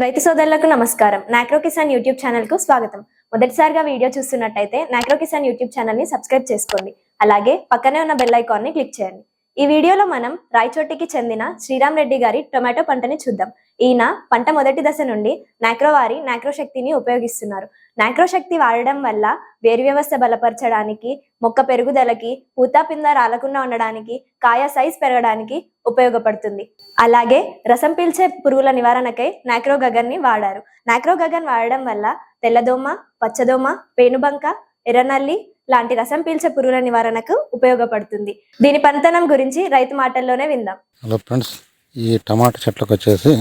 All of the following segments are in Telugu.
రైతు సోదరులకు నమస్కారం. నాక్రో కిసాన్ యూట్యూబ్ ఛానల్కు స్వాగతం. మొదటిసారిగా వీడియో చూస్తున్నట్టయితే నాక్రో కిసాన్ యూట్యూబ్ ఛానల్ని సబ్స్క్రైబ్ చేసుకోండి. అలాగే పక్కనే ఉన్న బెల్ ఐకాన్ని క్లిక్ చేయండి. ఈ వీడియోలో మనం రాయచోటికి చెందిన శ్రీరామ్ రెడ్డి గారి టొమాటో పంటని చూద్దాం. ఈయన పంట మొదటి దశ నుండి నాక్రో వారి నాక్రో శక్తిని ఉపయోగిస్తున్నారు. నాక్రో శక్తి వాడడం వల్ల వేరు వ్యవస్థ బలపరచడానికి మొక్క పెరుగుదలకి పూత పింద రాలకుండా ఉండడానికి కాయ సైజ్ పెరగడానికి ఉపయోగపడుతుంది. అలాగే రసం పీల్చే పురుగుల నివారణకై నాక్రో గగన్ని వాడారు. నాక్రో గగన్ వాడడం వల్ల తెల్లదోమ పచ్చదోమ పేనుబంక ఎర్రనల్లి లాంటి రసం పీల్చే పురుగుల నివారణకు ఉపయోగపడుతుంది. దీని పనితనం గురించి రైతు మాటల్లోనే విందాం. హలో ఫ్రెండ్స్ ఈ టమాటా చెట్లకు వచ్చేసి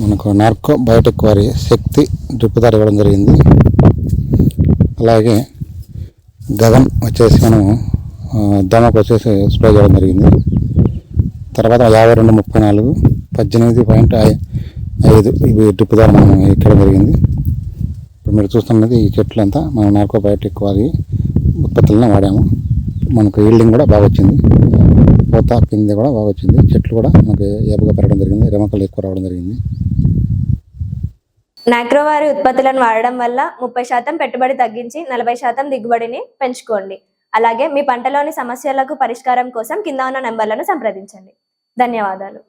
మనకు నార్కో బయోటిక్ వారి శక్తి డ్రిప్ ఇవ్వడం జరిగింది. అలాగే గగన్ వచ్చేసి మనం దమకు వచ్చేసి స్ప్రే చేయడం జరిగింది. తర్వాత యాభై రెండు ముప్పై నాలుగు పద్దెనిమిది పాయింట్ ఐదు ఇవి డ్రిప్ ధర మనం ఎక్కడం జరిగింది. ఇప్పుడు మీరు చూస్తున్నది ఈ చెట్లు అంతా మనం నార్కో వారి ఉత్పత్తులను వాడాము. మనకు ఈల్డింగ్ కూడా బాగా వచ్చింది. పూత పిందె కూడా బాగా వచ్చింది. చెట్లు కూడా మనకి ఏపుగా పెరగడం జరిగింది. రెమకలు ఎక్కువ రావడం జరిగింది. నాక్రో వారి ఉత్పత్తులను వాడడం వల్ల ముప్పై శాతం పెట్టుబడి తగ్గించి నలభై శాతం దిగుబడిని పెంచుకోండి. అలాగే మీ పంటలోని సమస్యలకు పరిష్కారం కోసం కింద ఉన్న నెంబర్లను సంప్రదించండి. ధన్యవాదాలు.